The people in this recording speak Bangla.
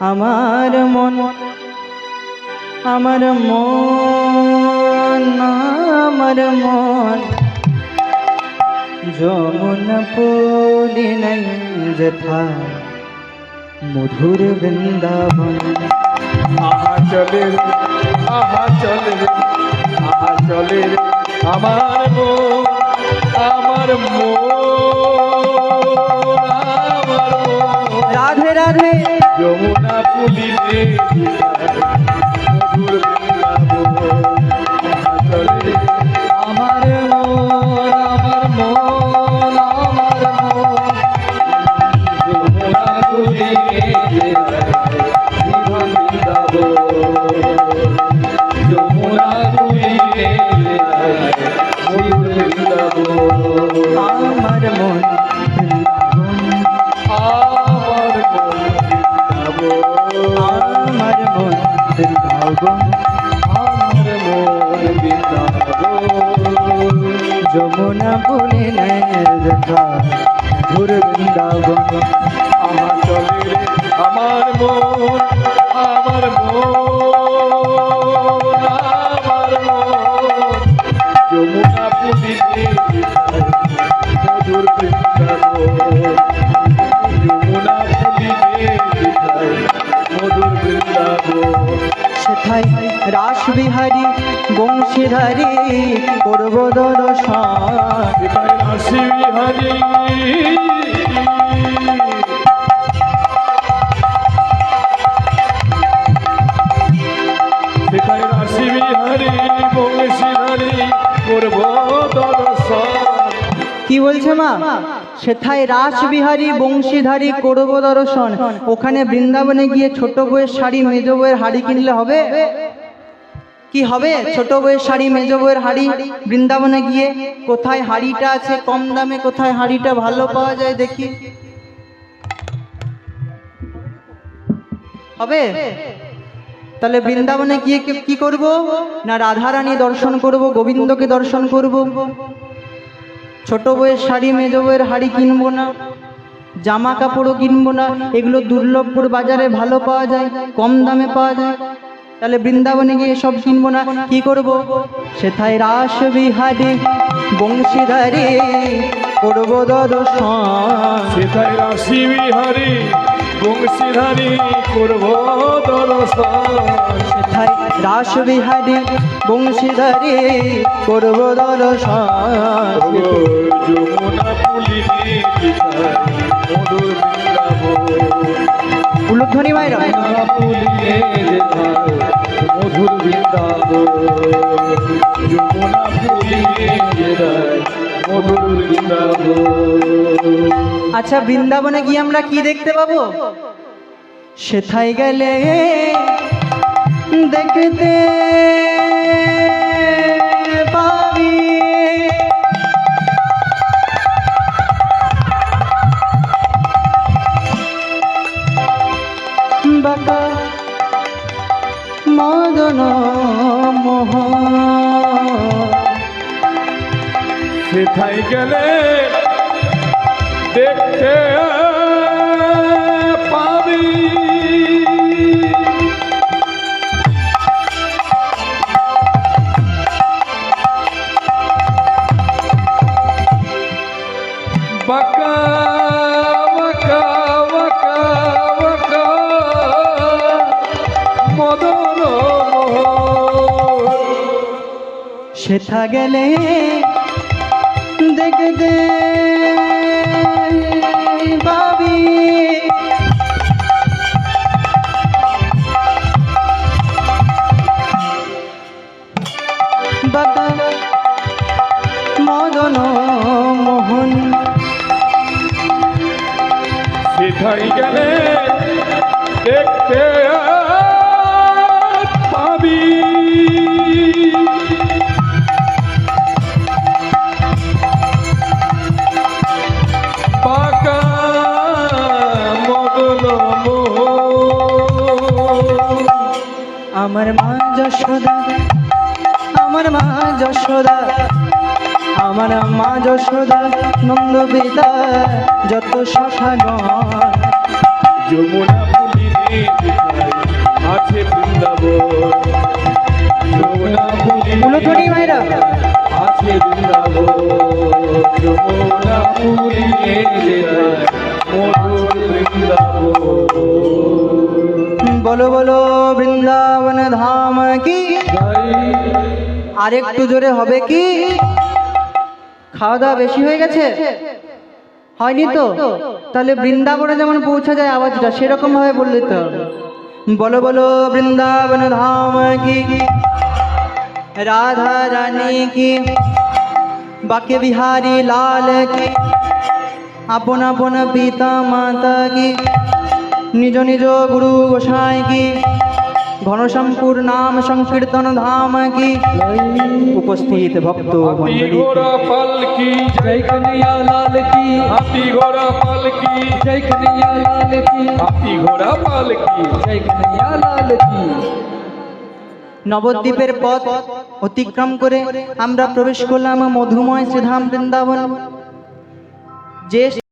আমার মন আমার মন আমার মন। যমুনা পলি নাই যথা, মধুর বৃন্দাবন। আহা চলে আহা চলে আহা চলে আমার মন আমার মন আমার মন। রাধে যমুনা পুলিতে আমার মন আমার মন আমার মন। যমুনা পুলিতে যমুনা পুলিতে মন বৃন্দাবন আমার মন বৃন্দাবন যমুনা বলে নয়নের বৃন্দাবন আমার চলে আমার মন আমার মন আমার মন যমুনা পুলিতে সেথাই রাস বিহারী বংশীধারী করব দর্শন সেখানে কি বলছে মা? সেথায় রাস বিহারী বংশীধারী করব দর্শন। ওখানে বৃন্দাবনে গিয়ে ছোট বউয়ের শাড়ি, মেজ বউয়ের হাড়ি কিনলে হবে? কি হবে? ছোট বউয়ের শাড়ি, মেজ বইয়ের হাড়ি? বৃন্দাবনে গিয়ে কোথায় হাড়িটা আছে, কম দামে কোথায় হাড়িটা ভালো পাওয়া যায় দেখি। হবে? তাহলে বৃন্দাবনে গিয়ে কি করব? না রাধারানী দর্শন করব, গোবিন্দকে দর্শন করব? ছোট বউয়ের শাড়ি মেজ বউয়ের হাড়ি কিনবো না জামা কাপড়ও কিনবো না এগুলো দুর্লভপুর বাজারে ভালো পাওয়া যায় কম দামে পাওয়া যায়। তাহলে বৃন্দাবনে গিয়ে সব কিনবো না কি করব? সেথায় রাস বিহারি বংশীধারী করব দর্শন। সেথায় রাশি বিহারী বংশীধারী করব দর্শন। সেথায় রাস বিহারি বংশীধারী করব দর্শন। বৃন্দাবন আচ্ছা বৃন্দাবনে গিয়ে আমরা কি দেখতে পাবো? সেথায় গেলে দেখতে মদন মোহ সেথায় গেলে সেথা গেলে দেখতে পাবি বাবা মদন মোহন। সেথায় গেলে দেখতে আমার মা যশোদা আমার মা যশোদা আমার মা যশোদা নন্দ পিতা যত শাখাগণ যমুনা পুলিনে আছে বৃন্দাবন। যমুনাপুরী উলুধ্বনি মায়েরা। আছে বৃন্দাবন। যমুনাপুরী মধুর বৃন্দাবন। বলো বলো, বৃন্দাবন ধাম কি? আর একটু জোরে হবে কি? খাওয়া দাওয়া বেশি হয়ে গেছে? হয়নি তো? তাহলে বৃন্দাবনে যেমন পৌঁছা যায় আওয়াজটা, সেরকম ভাবে বললে তো বলো বলো, বৃন্দাবন ধাম কি? রাধা রানী কি? বাক্য বিহারী লাল কি? আপন আপন পিতা মাতা কি? নিজ নিজ গুরু গোসাই কি? ঘনশ্যামপুর নাম সংকীর্তন ধাম কি? উপস্থিত ভক্ত নবদ্বীপের পথ অতিক্রম করে আমরা প্রবেশ করলাম মধুময় শ্রীধাম বৃন্দাবন। যে